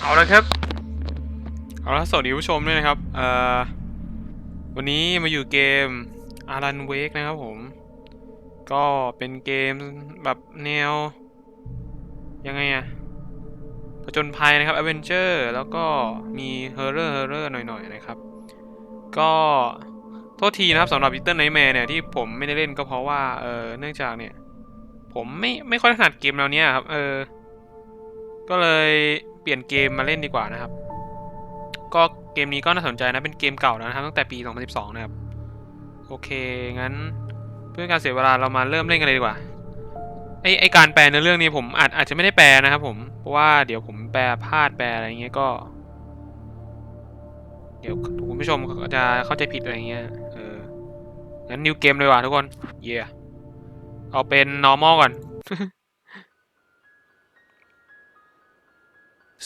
เอาละครับ เอาละสวัสดีผู้ชมด้วยนะครับเอ่อวันนี้มาอยู่เกม Alan Wake นะครับผม ก็เป็นเกมแบบแนว ยังไงอะผจญภัยนะครับ Adventure แล้วก็มี Horror Horror หน่อยๆนะครับ ก็โทษทีนะครับสำหรับ Little Nightmare เนี่ยที่ผมไม่ได้เล่นก็เพราะว่าเออเนื่องจากเนี่ย ผมไม่ไม่ค่อยถนัดเกมแนวเนี้ยครับเออก็เลย เปลี่ยนเกมมาเล่นดีกว่านะครับ ก็เกมนี้ก็น่าสนใจนะเป็นเกมเก่าแล้วนะครับตั้งแต่ปี 2012 นะครับ โอเค งั้นเพื่อการเสียเวลาเรามาเริ่มเล่นกันเลยดีกว่าไอไอการแปลในเรื่องนี้ผมอาจอาจจะไม่ได้แปลนะครับผมเพราะว่าเดี๋ยวผมแปลพลาดแปลอะไรเงี้ยก็ เดี๋ยวคุณผู้ชมจะเข้าใจผิดอะไรเงี้ยเอองั้นนิวเกมเลยว่ะทุกคนเย่เอาเป็น normal ก่อน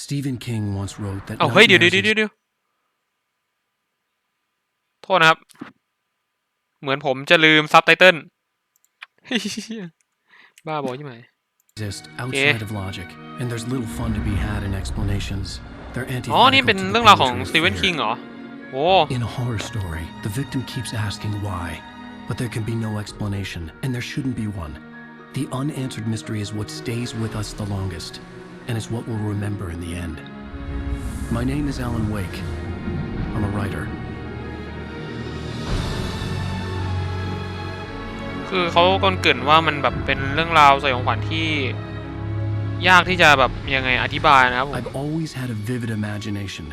Stephen King once wrote that เอาเฮ้ยเดี๋ยวเดี๋ยว nightmares เดี๋ยวเดี๋ยวโทษนะครับ เหมือนผมจะลืมซับไตเติล บ้าบอใช่ไหม exist outside of logic, and there's little fun to be had in explanations. They're อ๋อ นี่ antithetical เป็น to the เรื่องราวของ poetry of สตีเวน fear. คิงเหรอ โอ้ In a horror story, the victim keeps asking why, but there can be no explanation, and there shouldn't be one. The unanswered mystery is what stays with us the longest, and it's what we'll remember in the end. My name is Alan Wake. I'm a writer. คือเขากนเกรินว่ามันแบบเป็นเรื่องราวสยองขวัญที่ ยากที่จะแบบยังไงอธิบายนะครับผม I've always had a vivid imagination,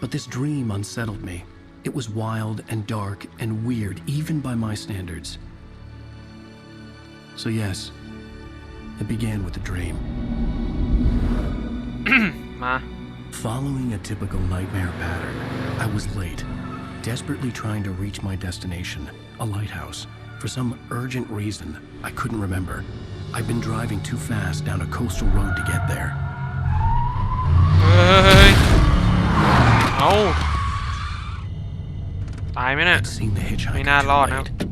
but this dream unsettled me. It was wild and dark and weird, even by my standards. So, yes, it began with a dream. Ma. Following a typical nightmare pattern, I was late, desperately trying to reach my destination, a lighthouse. For some urgent reason, I couldn't remember. I'd been driving too fast down a coastal road to get there. Hey. Oh. Time in it. Seen the hitchhiker. May not a lot now.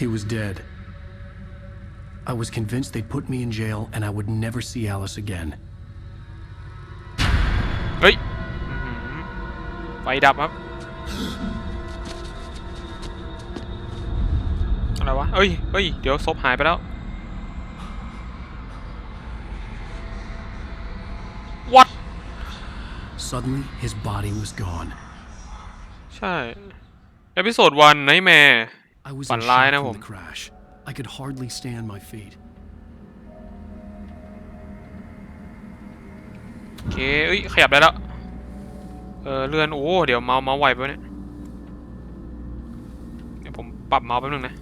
He was dead. I was convinced they'd put me in jail and I would never see Alice again. เฮ้ยอื้อหือไฟดับครับ อะไรวะ เอ้ย เฮ้ย เดี๋ยวศพหายไปแล้ว What Suddenly, his body was gone. ใช่ เอพิโซดวันไนแมร์ I was in ฝันร้าย shock นะ from ผม the crash. I could hardly stand my feet. โอเคเอ้ยขยับได้แล้ว เออเลื่อนโอ้เดี๋ยวเมาส์เมาส์ไวไปวะเนี่ย เดี๋ยวผมปรับเมาส์แป๊บนึงนะ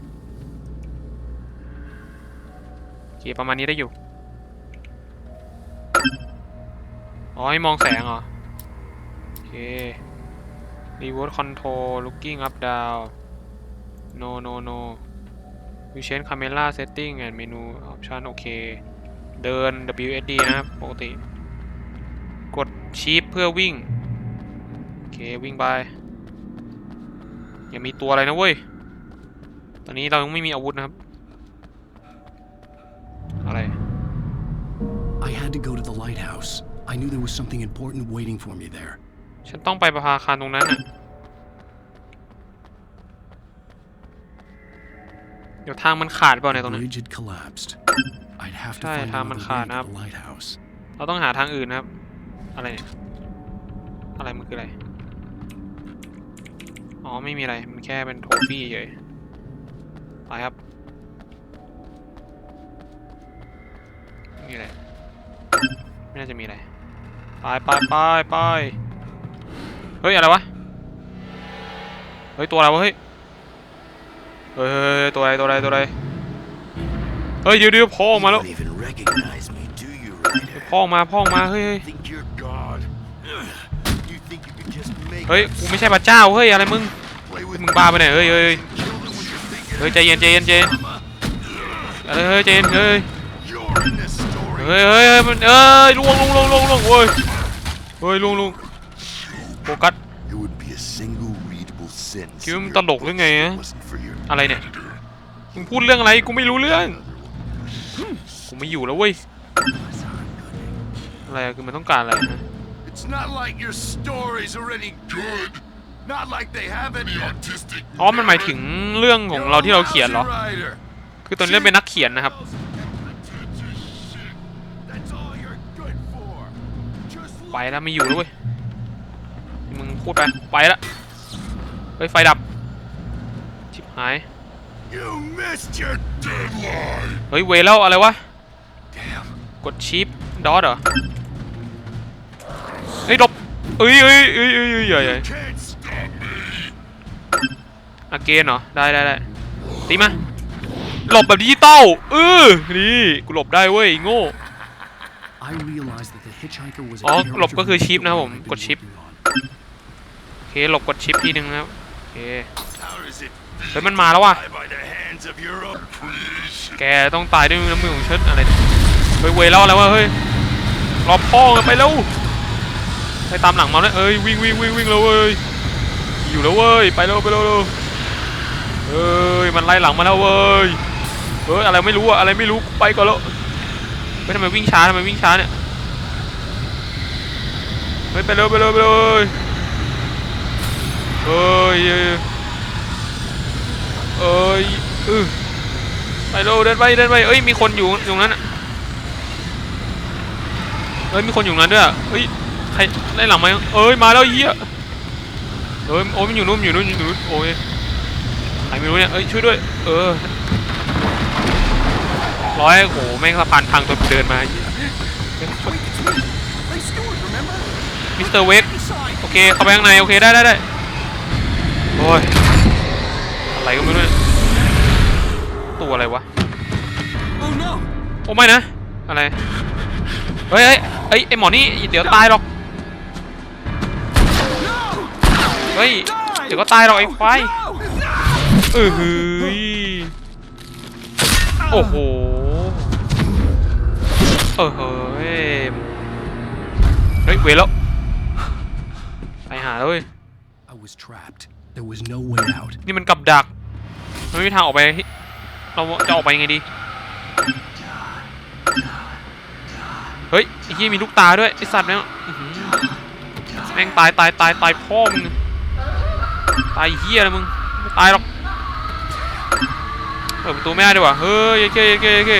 โอเคประมาณนี้ได้อยู่ อ๋อให้มองแสงเหรอ โอเค remote control looking up down no no no we change camera setting and menu option โอเค เดิน WSD นะครับปกติ กดชีพเพื่อวิ่ง โอเค วิ่งไป ยังมีตัวอะไรนะเว้ย ตอนนี้เรายังไม่มีอาวุธนะครับ อะไร I had to go to the lighthouse. I knew there was something important waiting for me there. ฉันต้องไปประภาคารตรงนั้นน่ะ เดี๋ยวทางมันขาดเปล่าเนี่ยตรงนั้น Bridge had collapsed. I'd have to ใช่ find ทางมัน another ขาด way นะครับ to the lighthouse. เราต้องหาทางอื่นนะครับ อะไรเนี่ย อะไรมันคืออะไร อ๋อไม่มีอะไร มันแค่เป็นโทฟี่เฉยไปครับไม่มีอะไร ไม่น่าจะมีอะไร ไปไปไปไปเฮ้ย อะไรวะ เฮ้ย ตัวอะไรวะเฮ้ย เฮ้ยเฮ้ยเฮ้ยตัวอะไรตัวอะไรตัวอะไรเฮ้ยเดี๋ยวเดี๋ยวพ่อออกมาแล้ว You don't even recognize me, do you, Ryder? พ่อออกมาพ่อออกมาเฮ้ยเฮ้ย Think you're God? Ugh. You think you could just make เฮ้ยกูไม่ใช่พระเจ้าเฮ้ยอะไรมึง play with มึงบ้าไปไหนยเฮ้ยเฮ้ยเฮ้ย kill them with your big เฮ้ยใจเย็นใจเย็นใจเย็นเฮ้ยเฮ้ยใจเย็นเฮ้ย You're in this story. เฮ้ยเฮ้ยเฮ้ยมันเอ้ยลวงลวงลวงลวงลวงเฮ้ยเฮ้ยลวงลวงโฟกัส It would be a single readable sentence. คิดว่า in มึง your ตลกหรือไง books if ฮะ อะไรเนี่ย editor. มึงพูดเรื่องอะไร กูไม่รู้เรื่อง กูไม่อยู่แล้วเว้ย อะไรอะคือมันต้องการอะไรนะ It's not like your stories are any good. Not like they have any artistic. อ๋อ มันหมายถึงเรื่องของเราที่เราเขียนเหรอ You're a lousy writer. คือตอนนี้เราเป็นนักเขียนนะครับ That's all you're good for. Just ไปแล้วไม่อยู่แล้วเว้ย มึงพูดไป ไปละเฮ้ยไฟดับชิบ หาย You missed your deadline. เฮ้ย เวรแล้วอะไรวะ Damn. กดชิปดอทเหรอ เฮ้ยหลบเอ้ยเอ้ยเอ้ยเอ้ยเอ้ยใหญ่ใหญ่ Can't stop me. อาเกนเหรอ ได้ได้ได้ตีมา หลบแบบดิจิตอลเออนี่ กูหลบได้เว้ยโง่ I realized that the hitchhiker was a อ๋อ character หลบก็คือชิปนะครับผม I've been กดชิป working on. โอเค หลบกดชิปทีนึงนะครับ โอเค How does it เฮ้ยมันมาแล้วว่ะ แกต้องตายด้วยน้ำมือของฉันอะไรเนี่ยเฮ้ยเวยแล้วอะไรวะเฮ้ยรอพ่อกันไปแล้วไปตามหลังมาเลยเอ้ยวิ่งวิ่งวิ่งวิ่งแล้วเว้ยอยู่แล้วเว้ยไปแล้วไปแล้วเร็วเอ้ยมันไล่หลังมาแล้วเว้ยเฮ้ยอะไรไม่รู้อะอะไรไม่รู้ไปก่อนแล้วเฮ้ยทำไมวิ่งช้าทำไมวิ่งช้าเนี่ยเฮ้ยไปเร็วไปเร็วไปเร็วเว้ยเอ้ย เอ้ยเอ้ยเออไปเร็วเดินไปเดินไปเอ้ยมีคนอยู่อยู่ตรงนั้นอะเอ้ยมีคนอยู่ตรงนั้นด้วยอะเฮ้ยใครไล่หลังมายังเอ้ยมาแล้วเฮียเอ้ยโอ้ยมันอยู่นู่นมันอยู่นู่นอยู่นู่นโอ้ยใครไม่รู้เนี่ยเอ้ยช่วยด้วย เออร้อยโหแม่งสะพานพังตัวเดินมาเหี้ย Hey, Stewart, remember? มิสเตอร์เวก Inside. โอเคเข้าไปข้างในโอเคได้ได้ได้โอ้ย อะไรก็ไม่รู้เนี่ยตัวอะไรวะ Oh no. โอ้ไม่นะ อะไรเฮ้ยเฮ้ยเฮ้ยไอหมอนี่เดี๋ยวตายหรอก เฮ้ย เดี๋ยวก็ตายหรอกไอ้ไฟเออเฮ้ยโอ้โห เออเฮ้ย เฮ้ยเวรแล้ว ไปหาแล้วเว้ย I was trapped. There was no way out. นี่มันกับดัก มันไม่มีทางออกไป เราจะออกไปยังไงดี เฮ้ยไอ้เหี้ยมีลูกตาด้วยไอ้สัตว์เนี่ยแม่งตายตายตายตายพ่อมึงตายเหี้ยนะมึงตายหรอกเปิดประตูไม่ได้ด้วยวะเฮ้ยเย้เย้เย้เย้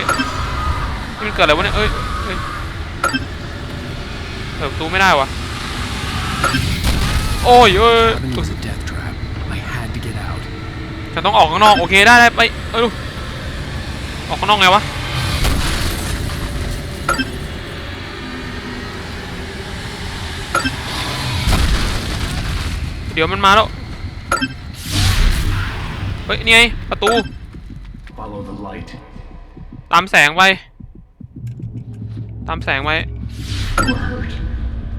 นี่มันเกิดอะไรวะเนี่ยเอ้ยเอ้ยเปิดประตูไม่ได้วะโอ้ยเอ้ย Heaven was a death trap. I had to get out. ฉันต้องออกข้างนอกโอเคได้ได้ไปเอ้ยดูออกข้างนอกไงวะเดี๋ยวมันมาแล้วเฮ้ยนี่ไงประตู Follow the light. ตามแสงไปตามแสงไว้ You are hurt.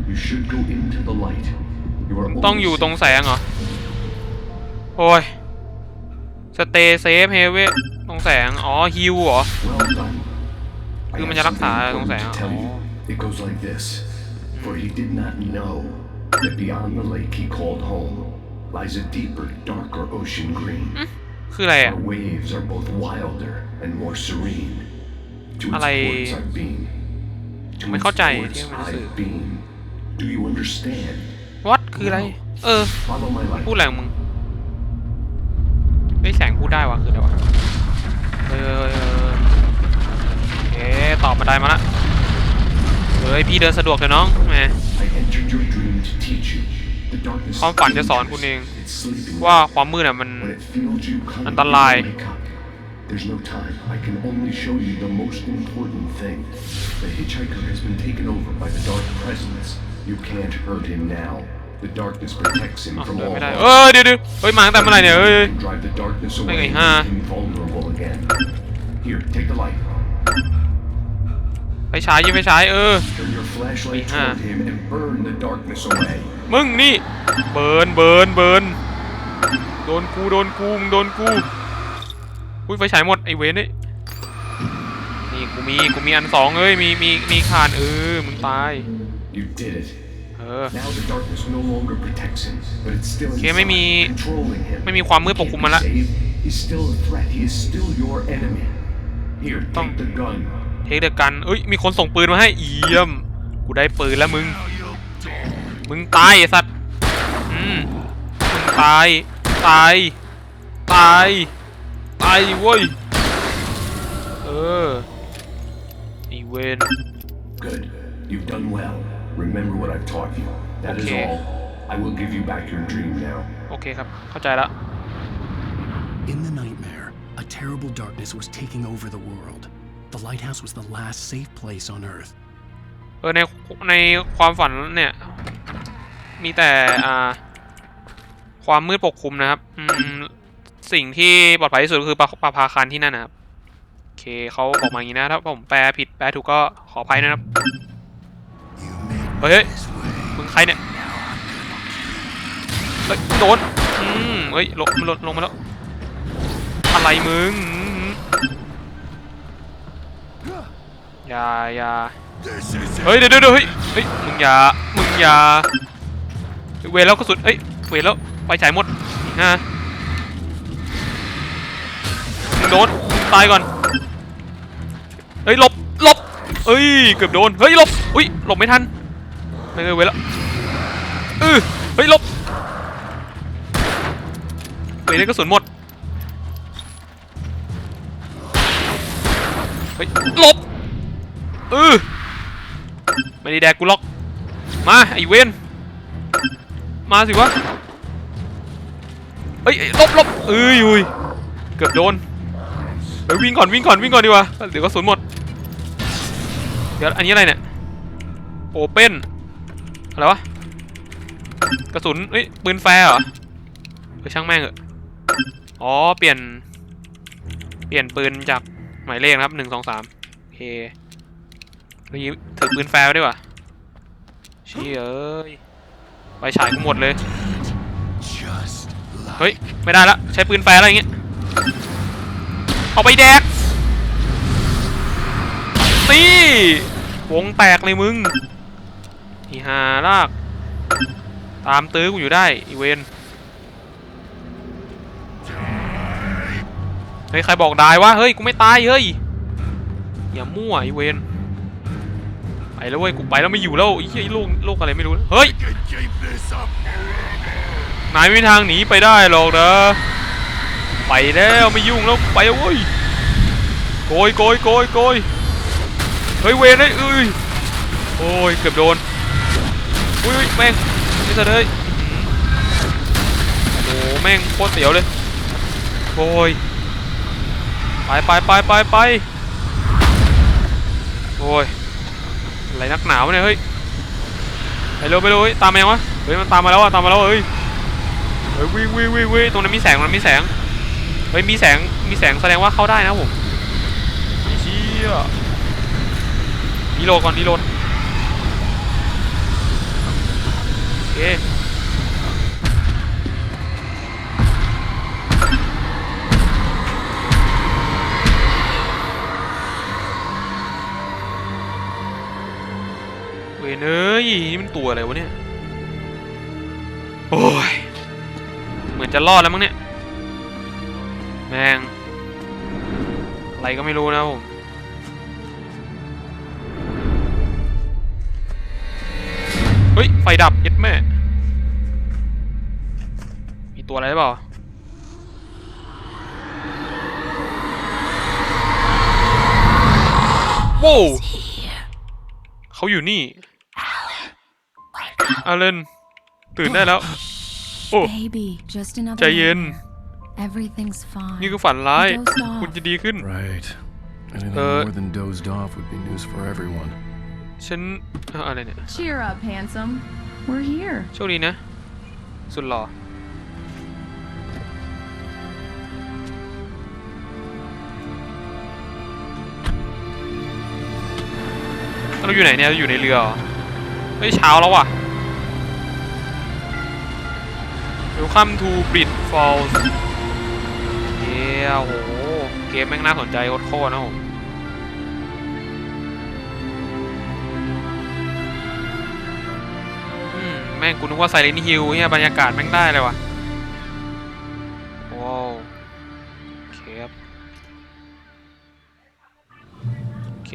You should go into the light. You are ต้อง only อยู่ตรง safe- แสงเหรอโอ้ย สเตย์เซฟเฮเวตรงแสง อ๋อฮิวเหรอ Well done. I คือมัน have จะรักษา something ตรงแสง important เหรอ to tell you. It goes like this. For he did not know that beyond the lake he called home lies a deeper, darker ocean green. คืออะไรอะ Where waves are both wilder and more serene. To its อะไร ports I've been. To ไม่ its เข้าใจ ports ที่มันสื่อ I've been. Do you understand? วัดคืออะไร เออ Follow my light. พูดอะไรของมึง ไม่แสงพูดได้วะคืออะไรวะเออเออเอ๊ตอบมาได้มาละเฮ้ยพี่เดินสะดวกเลยน้องแหม I entered your dream to teach you. The darkness ความฝันจะสอนคุณเอง It's sleeping ว่าความมืดอะมัน When it feels you coming, อันตราย you wake up. There's no time. I can only show you the most important thing. The hitchhiker has been taken over by the dark presence. You can't hurt him now. The darkness protects him อ้าว from เดิน all ไม่ได้ harm. เออเดี๋ยวเดี๋ยวเฮ้ยมาตั้งแต่เมื่อไหร่เนี่ยเฮ้ย You can drive the darkness away Okay, and huh. make him vulnerable again. Here, take the light. ไปฉายยิงไปฉายเออ Turn your flashlight Okay, huh. toward him and burn the darkness away. มึงนี่เบิร์นเบิร์นเบิร์นโดนกูโดนกูมึงโดนกูอุ้ยไฟฉายหมดไอเวนนี่นี่กูมีกูมีอันสองเอ้ยมีมีมีคานเออมึงตาย You did it. เออ Now the darkness no longer protects him, but it's still Okay, inside, ไม่มี controlling him. ไม่มีความมืดปกคลุมมันละ Save, He's still a threat. He is still your enemy. Here, Tom. take the gun. เทคเดกันเอ้ย มีคนส่งปืนมาให้เยี่ยม กูได้ปืนแล้วมึง Now you'll die. มึงตายไอ้สัตว์ อืม มึงตาย ตาย ตาย ตายเว้ย เออไอีเวน Good. You've done well. Remember what I've taught you. That is Okay. all. I will give you back your dream now. โอเคครับ เข้าใจละ In the nightmare, a terrible darkness was taking over the world. The lighthouse was the last safe place on Earth. เออในในความฝันเนี่ย มีแต่อ่าความมืดปกคลุมนะครับอืมสิ่งที่ปลอดภัยที่สุดก็คือปลาปลาพาคารที่นั่นนะครับ โอเคเขาบอกมาอย่างนี้นะ ถ้าผมแปลผิดแปลถูกก็ขออภัยนะครับ เฮ้ยมึงใครเนี่ยเฮ้ยโดนอืมเฮ้ยลงมันลงลงมาแล้วอะไรมึงอย่าอย่าเฮ้ยเดี๋ยวเดี๋ยวเดี๋ยวเฮ้ยเฮ้ยมึงอย่ามึงอย่าเวแล้วก็สุดเอ้ยเวแล้วไปฉายหมดนะมึงโดนตายก่อนเฮ้ยหลบหลบเอ้ยเกือบโดนเฮ้ยหลบอุ้ยหลบไม่ทัน ไม่เออเวรแล้วเออเฮ้ยลบเวรแล้วก็สุดหมดเฮ้ยลบเออไม่ได้แดกกูหรอกมาไอเวนมาสิวะเฮ้ยลบลบเอ้ยอุ้ยเกือบโดนเฮ้ยวิ่งก่อนวิ่งก่อนวิ่งก่อนดีกว่าเดี๋ยวก็สูญหมดเดี๋ยวอันนี้อะไรเนี่ยโอเปน อะไรวะ กระสุนเอ้ย ปืนแฟร์เหรอเฮ้ยช่างแม่งเหอะอ๋อ เปลี่ยน เปลี่ยนปืนจากหมายเลขนะครับหนึ่งสองสามโอเคเฮ้ถือปืนแฟร์ด้วยว่ะชี่ยเอ้ยไปฉายกูหมดเลย เฮ้ย ไม่ได้ละใช้ปืนแฟร์อะไรอย่างเงี้ย เอาไปแดกนี่วงแตกเลยมึง อีหาลาก ตามตื้อกูอยู่ได้ อีเวนเฮ้ย ใครบอกได้วะ เฮ้ย กูไม่ตาย เฮ้ย อย่ามั่วอีเวนไปแล้วเว้ย กูไปแล้วไม่อยู่แล้วไอ้เหี้ยโลกโลกอะไรไม่รู้ เฮ้ย can keep this up forever. นายไม่มีทางหนีไปได้หรอกนะไปแล้วไม่ยุ่งแล้วไปแล้วเว้ยโกยโกยโกยโกยเฮ้ยเวนเลยเอ้ยโอ้ยเกือบโดน อุ้ยแม่งนี่ซะเลยอื้อหือโอ้แม่งโคตรเสียวเลยโอ้ยไปไปไปไปไปโอ้ยอะไรนักหนาวเนี่ยเฮ้ยไปเร็วไปเร็วเฮ้ยตามมายังวะเฮ้ยมันตามมาแล้วอะตามมาแล้วเฮ้ยเฮ้ยวิ่งวิ่งวิ่งวิ่งตรงนั้นมีแสงตรงนั้นมีแสงเฮ้ยมีแสงมีแสงแสดงว่าเข้าได้นะผมอ้เชี่ยรีโลก่อนรีโลดโอ เคเวยเอ้ยนี่มันตัวอะไรวะเนี่ย โอ้ย เหมือนจะรอดแล้วมั้งเนี่ย แมงอะไรก็ไม่รู้นะผม เฮ้ย ไฟดับเย็ดแม่ มีตัวอะไรหรือเปล่าโว้วเขาอยู่นี่อาเลนตื่นได้แล้ว โอ้ Baby, just another ใจเย็น nightmare. Everything's fine. นี่คือฝันร้าย You dozed off. คุณจะดีขึ้น Right. Anything Uh, ฉันเอ่ออะไรเนี่ย Cheer up, handsome. We're here. โชคดีนะ สุดหล่อ เราอยู่ไหนเนี่ยเราอยู่ในเรือเหรอเฮ้ยเช้าแล้วว่ะ Welcome to Bridge Falls เย้โอ้โห เกมแม่งน่าสนใจโคตรๆนะผม แม่งกูนึกว่าไซเลนฮิลเฮียบรรยากาศแม่งได้เลยว่ะว้าวครับโอเค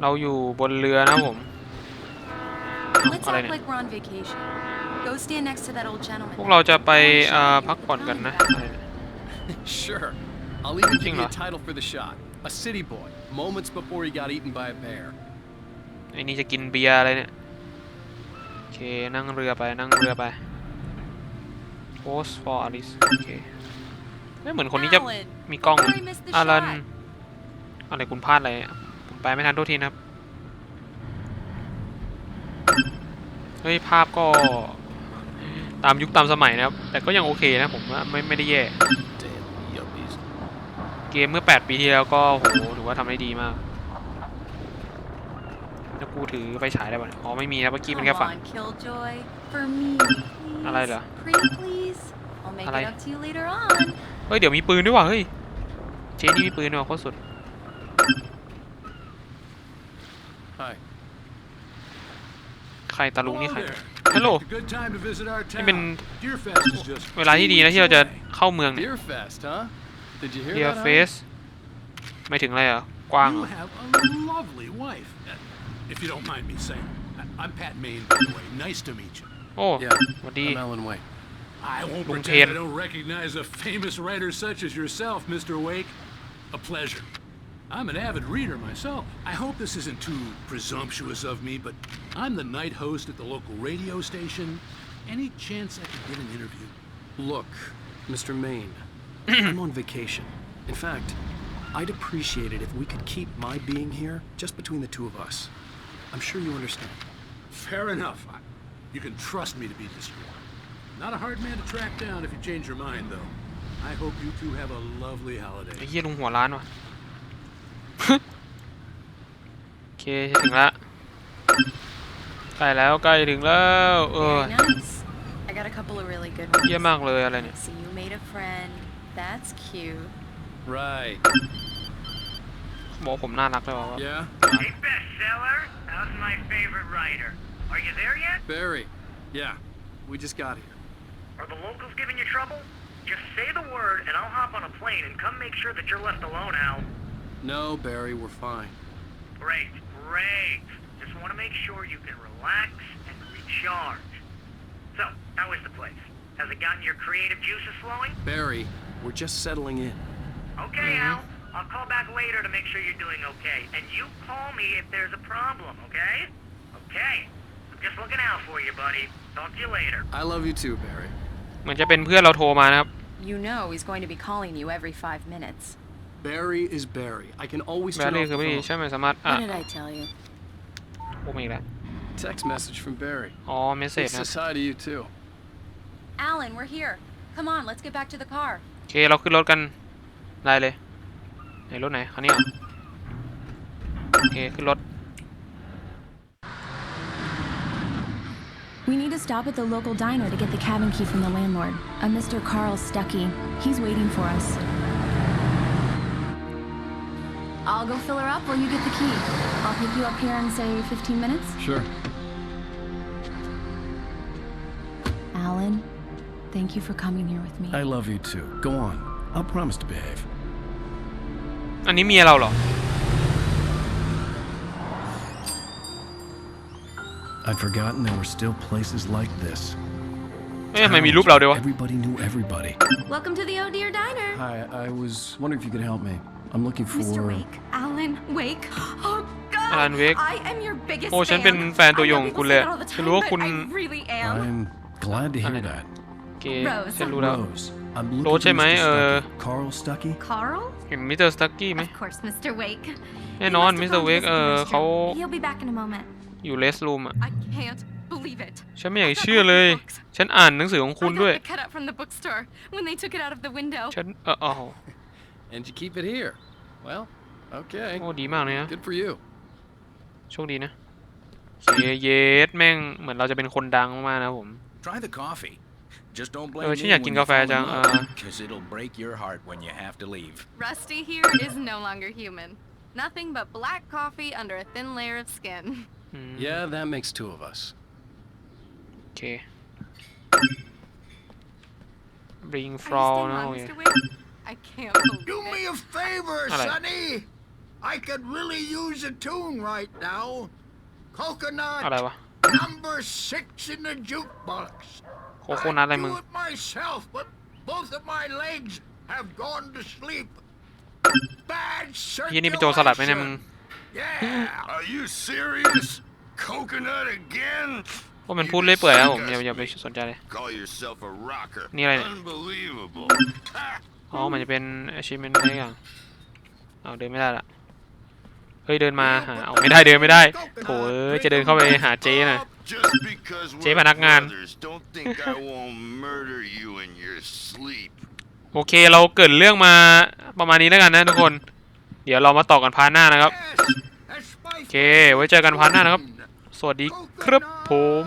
เราอยู่บนเรือนะครับผม Let's Alright. act like we're on vacation. Go stand next to that old พว gentleman. กเราจะไปเอ่อพักผ่อนกันนะอะไรนะ Sure. I'll even give Ching you lah. a title for the shot. A city boy, moments before he got eaten by a bear. ไอ้นี่จะกินเบียร์อะไรเนี่ยโอ เค นั่งเรือไปนั่งเรือไป Post for Alice โอเคไม่เหมือนคนนี้จะ Alan, มีกล้อง before I miss the อารัน shot. อะไรคุณพลาดอะไรเนี่ยผมไปไม่ทันโทษทีนะครับ เฮ้ย ภาพก็ตามยุคตามสมัยนะครับ แต่ก็ยังโอเคนะผมว่าไม่ไม่ได้แย่ Damn yuppies. เกมเมื่อ 8 ปีที่แล้วก็โหถือว่าทำได้ดีมาก แล้วกูถือไปฉายได้ป่ะเนี่ยอ๋อไม่มีนะเมื่อกี้มัน Come แค่ฝัง on, Killjoy. For me, please. อะไรเหรอ Pretty please. I'll make อะไร it up to you later on. เฮ้ยเดี๋ยวมีปืนด้วยว่ะเฮ้ย เจนี่มีปืนด้วยว่ะโคตรสุด Hi. ใครตาลุงนี่ใคร there. Hello. A good time to visit our นี่เป็น town. Deerfest is just เวลาที่ดีนะที่เราจะเข้าเมืองเนี่ย Beer Fest, huh? Did you hear เ e ีย that? เฟ Howard? สไม่ถึงอะไรเหรอกว้างเหร You อ have a lovely wife. Uh, If you don't mind me saying. I- I'm Pat Maine, by the way. Nice to meet you. โอ้ Yeah. สวัสดี I'm Alan Wake. I won't Lung pretend Tien. I don't recognize a famous writer such as yourself, Mr. Wake. A pleasure. I'm an avid reader myself. I hope this isn't too presumptuous of me, but I'm the night host at the local radio station. Any chance I could get an interview? Look, Mr. Maine, I'm on vacation. In fact, I'd appreciate it if we could keep my being here just between the two of us. I'm sure you understand. Fair enough. I- You can trust me to be discreet. Not a hard man to track down if you change your mind, though. I hope you two have a lovely ไอ้ holiday. เหี้ยลุงหัวร้านว่ะ โอเคถึงละใกล้แล้วใกล้ถึงแล้ว เออ Very nice. I got a couple of really good เยี่ย ones. มากเลยอะไรเนี่ย So you made a friend. That's cute. Right. บอกผมน่ารักเลยว่ะ Yeah? Hey, bestseller, how's my favorite writer? Are you there yet? Barry. Yeah. We just got here. Are the locals giving you trouble? Just say the word and I'll hop on a plane and come make sure that you're left alone, Al. No, Barry, we're fine. Great, great. Just want to make sure you can relax and recharge. So, how is the place? Has it gotten your creative juices flowing? Barry, we're just settling in. Okay, Al. I'll call back later to make sure you're doing okay. And you call me if there's a problem, okay? Okay. I'm just looking out for you, buddy. Talk to you later. I love you too, Barry. เหมือนจะเป็นเพื่อนเราโทรมานะครับ You know he's going to be calling you every five minutes. Barry is Barry. I can always แบ turn รี่ off คือ the ไม่ดี phone. ใช่ไหมสามารถ อ่ะ What did I tell you? โอ้ไม่อีกแล้ว Text message from Barry. อ๋อ เมสเซจ He นะ says hi to you too. Alan, we're here. Come on, let's get back to the car. โอเค เราขึ้นรถกัน ได้เลย ไหนรถไหน คันนี้เหรอ โอเค ขึ้นรถ We need to stop at the local diner to get the cabin key from the landlord, a Mr. Carl Stuckey. He's waiting for us. I'll go fill her up while you get the key. I'll pick you up here in, say, 15 minutes. Sure. Alan, thank you for coming here with me. I love you too. Go on. I'll promise to behave. อันนี้เมียเราเหรอ I'd forgotten there were still places like this. เอ๊ะทำไมมีรูปเราด้วยวะ Everybody knew everybody. Welcome to the Oh Dear Diner. Hi, I was wondering if you could help me. I'm looking for. Mr. Wake. Alan Wake. Oh, God. Alan Wake. I am your biggest โอ้ฉัน fan. เป็นแฟนตัวยง I ของ know คุณ people เลย say อะ that all the ฉัน time, รู้ว่า but คุณ I really am. I'm glad to hear Alan. that. โอเค Rose. ฉันรู้แล้ว Rose. I'm looking Rose for ใช่ไหม Mr. เออ Stuckey. Carl Stuckey? Carl? เห็นมิสเตอร์สตักกี้ไหม Of course, Mr. Wake. แน่นอน He มิส must เตอ have ร์ gone เว to ก visit เอ the อ restroom. เขา He'll be back in a moment. อยู่เลสรูมอะ I can't believe it. ฉันไม่อยากจะเชื่อเลย ฉันอ่านหนังสือของคุณ I ด้ว got ย the cutout from the bookstore when they took it out of the window. ฉันเอออ๋อ And you keep it here. Well, okay. โอ้ดีมากเลยนะ Good for you. โชคดีนะโอเคเยสแม่งเหมือนเราจะเป็นคนดังมากๆนะผม Try the coffee. Just don't blame เออ me ฉันอยากกิน when you กาแฟ fall in จัง เอ love, อ cause it'll break your heart when you have to leave. Rusty here is no longer human. Nothing but black coffee under a thin layer of skin. อืม Yeah, that makes two of us. โอเค bring Are you flow staying นะ long, โอเค Mr. Wake? I I can't believe Do it. me a favor, Alright. Sonny. I could really use a tune right now. Coconut อะไรวะ number six in the jukebox. โคโคนัทอะไร I'd มึง do it myself, but both of my legs have gone to sleep. Bad ยี่นี่เป็นโจรสลัดไหมเนี่ยมึง circulation. Yeah. Are you serious? Coconut again? พวกมันพูดเรื่อยเปื่อยครับผมอย่าอย่าไปสนใจเลย Call yourself a rocker. นี่อะไรเนี่ย Unbelievable. อ๋อมันจะเป็น achievement อะไรอย่างเอาเดินไม่ได้ละเฮ้ยเดินมาหาเอาไม่ได้เดินไม่ได้โถ่เอ้ยจะเดินเข้าไปหาเจ๊น่ะ Just because เจ๊ we're พนักงาน brothers, don't think I won't murder you in your sleep. โอเคเราเกริดเรื่องมาประมาณนี้แล้วกันนะทุกคน เดี๋ยวเรามาต่อกันพาร์ทหน้านะครับ Yes, that's my โอเค ไว้เจอกันพาร์ทหน้านะครับ friend. สวัสดีครับผม